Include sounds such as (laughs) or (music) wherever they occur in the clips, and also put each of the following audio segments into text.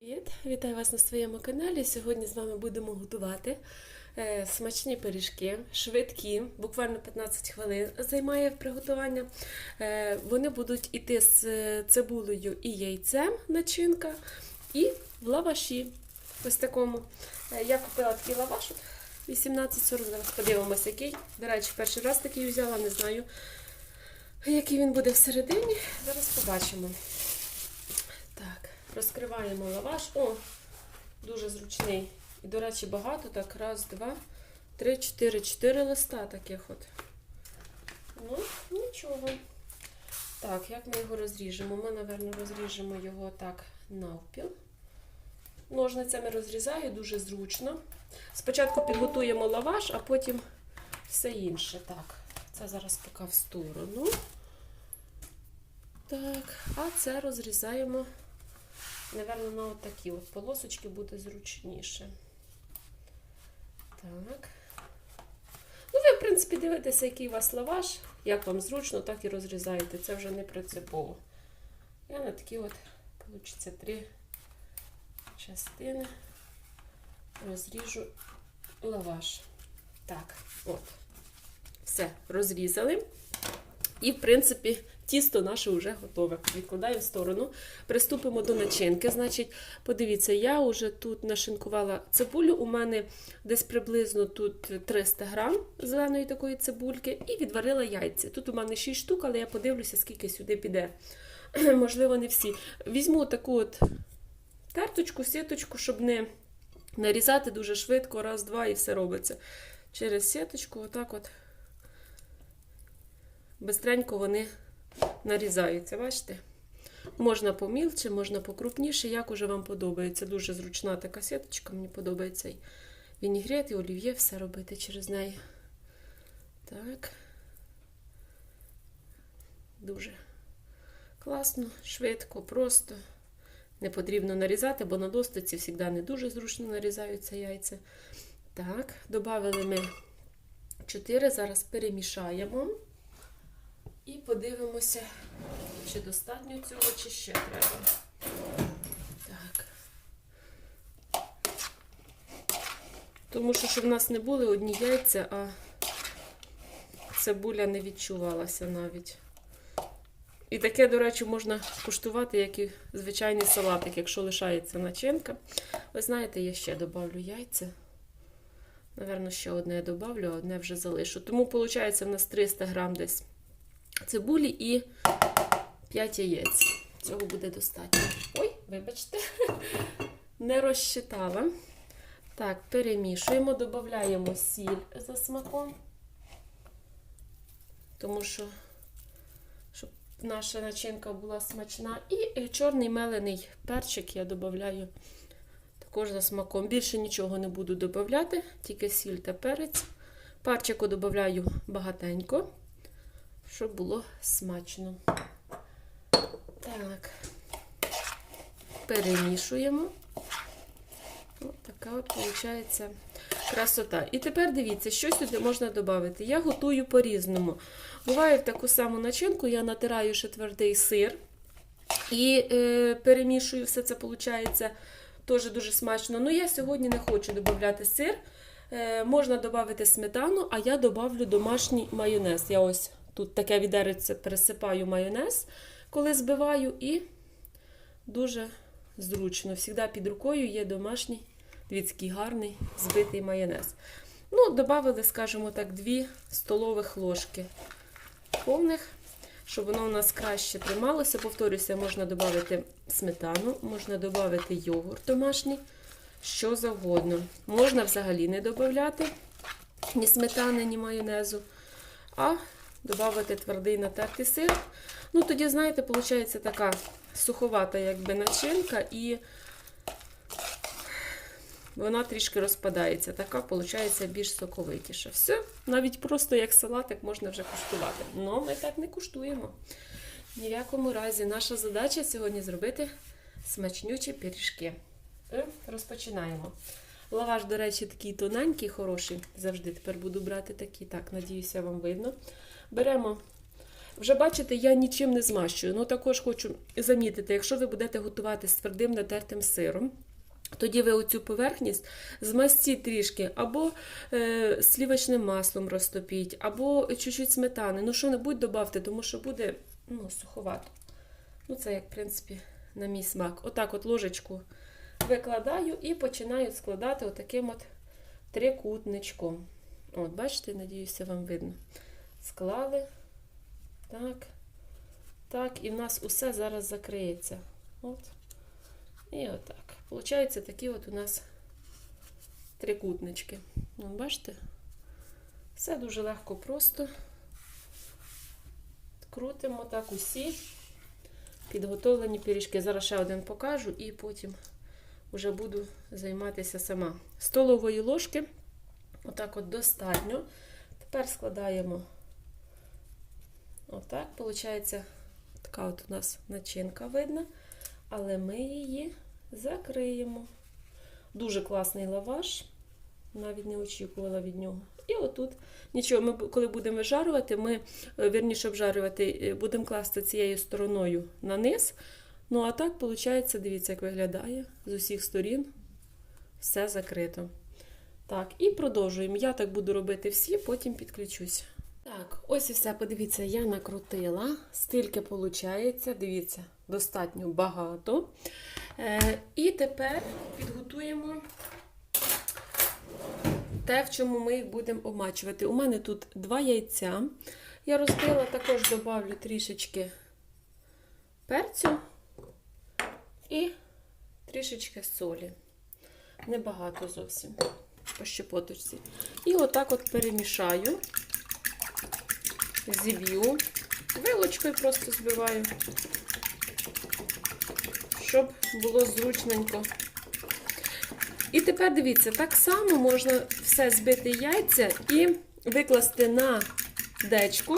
Привіт! Вітаю вас на своєму каналі. Сьогодні з вами будемо готувати е, смачні пиріжки, швидкі, буквально 15 хвилин займає приготування. Е, вони будуть іти з е, цибулею і яйцем начинка, і в лаваші. Ось такому. Я купила такий лаваш 18,40. Зараз подивимося, який. До речі, перший раз такий взяла, не знаю, який він буде всередині. Зараз побачимо. Розкриваємо лаваш. О, дуже зручний. І, до речі, багато. Так, раз, два, три, чотири, чотири листа таких от. Ну, нічого. Так, як ми його розріжемо? Ми, напевно, розріжемо його так навпіл. Ножницями розрізаю, дуже зручно. Спочатку підготуємо лаваш, а потім все інше. Так, це зараз поки в сторону. Так, а це розрізаємо, напевно, на отакі от полосочки буде зручніше. Так. Ну, ви, в принципі, дивитеся, який у вас лаваш, як вам зручно, так і розрізаєте. Це вже не принципово. Я на такі от, вийде, три частини розріжу лаваш. Так, от. Все, розрізали. І, в принципі, тісто наше вже готове. Відкладаємо в сторону. Приступимо до начинки. Значить, подивіться, я вже тут нашинкувала цибулю. У мене десь приблизно тут 300 грам зеленої такої цибульки, і відварила яйця. Тут у мене 6 штук, але я подивлюся, скільки сюди піде. (clears throat) Можливо, не всі. Візьму таку от терточку, сіточку, щоб не нарізати дуже швидко, раз, два, і все робиться. Через сіточку, отак от. Бистренько вони нарізаються, бачите? Можна помілче, можна покрупніше, як уже вам подобається. Дуже зручна така сіточка, мені подобається і вінігрет, і олів'є, все робити через неї. Так. Дуже класно, швидко, просто. Не потрібно нарізати, бо на достиці завжди не дуже зручно нарізаються яйця. Так, додали ми 4, зараз перемішаємо. І подивимося, чи достатньо цього, чи ще треба. Так. Тому що, щоб в нас не були одні яйця, а цибуля не відчувалася навіть. І таке, до речі, можна куштувати, як і звичайний салатик, якщо лишається начинка. Ви знаєте, я ще добавлю яйця. Наверно, ще одне я добавлю, а одне вже залишу. Тому, виходить, в нас 300 грам десь цибулі і 5 яєць. Цього буде достатньо. Ой, вибачте, (laughs) не розчитала. Так, перемішуємо, додаємо сіль за смаком, тому що, щоб наша начинка була смачна. І чорний мелений перчик я додаю також за смаком. Більше нічого не буду додавати, тільки сіль та перець. Перчику додаю багатенько щоб було смачно. Так, перемішуємо. Ось така от виходить красота. І тепер дивіться, що сюди можна додати. Я готую по-різному. Буває в таку саму начинку, я натираю ще твердий сир і е, перемішую все це, виходить, теж дуже смачно. Ну, я сьогодні не хочу додати сир. Е, можна додати сметану, а я додавлю домашній майонез. Я ось Тут таке відереце пересипаю майонез, коли збиваю, і дуже зручно. Всігда під рукою є домашній, дивіться, гарний збитий майонез. Ну, додали, скажімо так, 2 столових ложки повних, щоб воно у нас краще трималося. Повторюся, можна додати сметану, можна додати йогурт домашній, що завгодно. Можна взагалі не додати ні сметани, ні майонезу. А додати твердий натертий сир. Ну, тоді, знаєте, виходить така суховата якби начинка, і вона трішки розпадається. Така, виходить, більш соковитіша. Все, навіть просто як салатик можна вже куштувати. Ну, ми так не куштуємо. Ні в якому разі наша задача сьогодні зробити смачнючі пиріжки. І розпочинаємо. Лаваш, до речі, такий тоненький, хороший. Завжди тепер буду брати такий. Так, надіюся, вам видно. Беремо Вже бачите, я нічим не змащую. Ну також хочу замітити, якщо ви будете готувати з твердим натертим сиром. Тоді ви оцю поверхність змастіть трішки, або е, слівочним маслом розтопіть, або чуть-чуть сметани. Ну, що-небудь додавте, тому що буде ну, суховато. Ну, це, як, в принципі, на мій смак. Отак от ложечку викладаю і починаю складати отаким от трикутничком. От, бачите, надіюся, вам видно. Склали. Так. Так, і в нас усе зараз закриється. От. І отак. Получаються такі от у нас трикутнички. От бачите? Все дуже легко, просто. Крутимо так усі підготовлені пиріжки. Зараз ще один покажу і потім вже буду займатися сама. Столової ложки, отак от достатньо. Тепер складаємо отак. Получається, така от у нас начинка видна, але ми її закриємо. Дуже класний лаваш, навіть не очікувала від нього. І отут нічого, ми коли будемо вижарювати, ми е, вірніше обжарювати, е, будемо класти цією стороною на низ. Ну, а так, виходить, дивіться, як виглядає з усіх сторін. Все закрито. Так, і продовжуємо. Я так буду робити всі, потім підключуся. Так, ось і все. Подивіться, я накрутила. Стільки виходить. Дивіться, достатньо багато. Е, і тепер підготуємо те, в чому ми їх будемо обмачувати. У мене тут два яйця. Я розбила, також додавлю трішечки перцю і трішечки солі. Небагато зовсім по щепоточці. І отак от перемішаю, зіб'ю, вилочкою просто збиваю, щоб було зручненько. І тепер дивіться, так само можна все збити яйця і викласти на дечку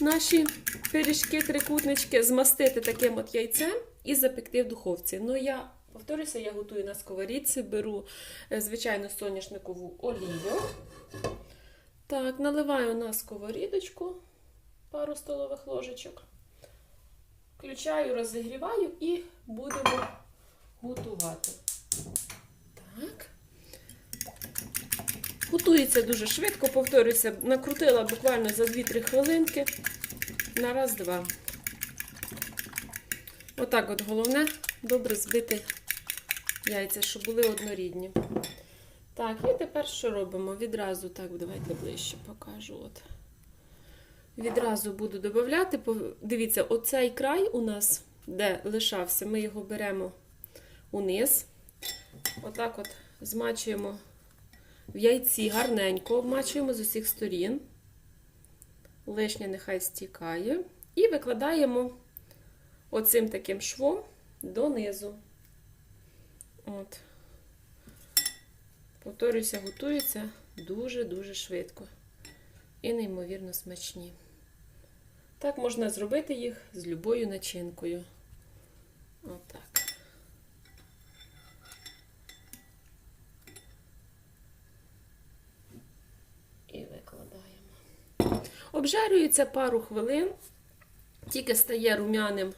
наші пиріжки, трикутнички, змастити таким от яйцем і запекти в духовці. Ну, я повторюся, я готую на сковорідці, беру е, звичайну соняшникову олію. Так, наливаю на сковорідочку пару столових ложечок. Включаю, розігріваю і будемо готувати. Так. Готується дуже швидко, повторюся, накрутила буквально за 2-3 хвилинки. На раз-два. Отак от головне добре збити яйця, щоб були однорідні. Так, і тепер що робимо? Відразу, так, давайте ближче покажу. От. Відразу буду додати. Дивіться, оцей край у нас, де лишався, ми його беремо униз. Отак от змачуємо в яйці гарненько, обмачуємо з усіх сторін. Лишнє нехай стікає. І викладаємо оцим таким швом донизу. От. Повторюся, готуються дуже-дуже швидко. І неймовірно смачні. Так можна зробити їх з любою начинкою. Отак. І викладаємо. Обжарюється пару хвилин, тільки стає рум'яним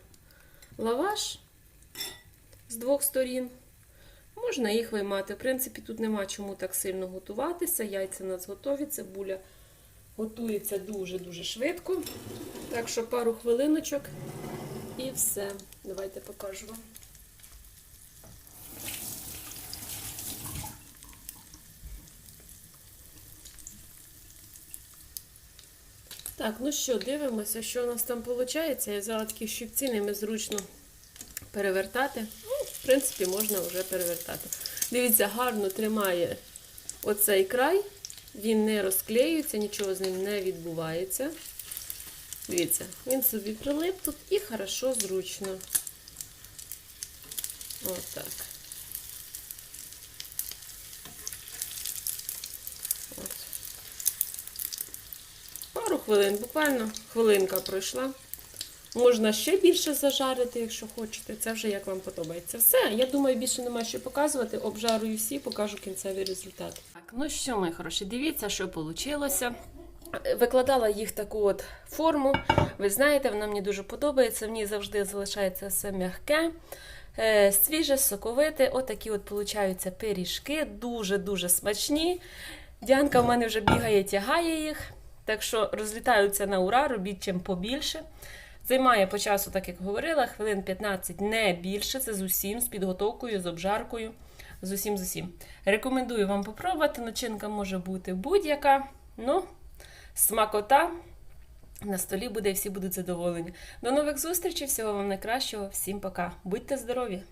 лаваш з двох сторін. Можна їх виймати. В принципі, тут нема чому так сильно готуватися. Яйця у нас готові, цибуля готується дуже-дуже швидко. Так що пару хвилиночок і все. Давайте покажу вам. Так, ну що, дивимося, що у нас там виходить. Я взяла такі щипці, ними зручно перевертати. В принципі, можна вже перевертати. Дивіться, гарно тримає оцей край, він не розклеюється, нічого з ним не відбувається. Дивіться, він собі прилип тут і хорошо, зручно. Отак. От. Пару хвилин, буквально хвилинка пройшла. Можна ще більше зажарити, якщо хочете. Це вже як вам подобається. Все, я думаю, більше нема що показувати. Обжарую всі, покажу кінцевий результат. Так, ну що, мої хороші, дивіться, що вийшло. Викладала їх таку от форму. Ви знаєте, вона мені дуже подобається. В ній завжди залишається все м'яке, е, свіже, соковите. Отакі от получаються пиріжки, дуже-дуже смачні. Діанка в мене вже бігає, тягає їх. Так що розлітаються на ура, робіть чим побільше. Займає по часу, так як говорила, хвилин 15 не більше. Це з усім, з підготовкою, з обжаркою, з усім з усім. Рекомендую вам попробувати. Начинка може бути будь-яка. Ну, смакота на столі буде, і всі будуть задоволені. До нових зустрічей, всього вам найкращого, всім пока. Будьте здорові!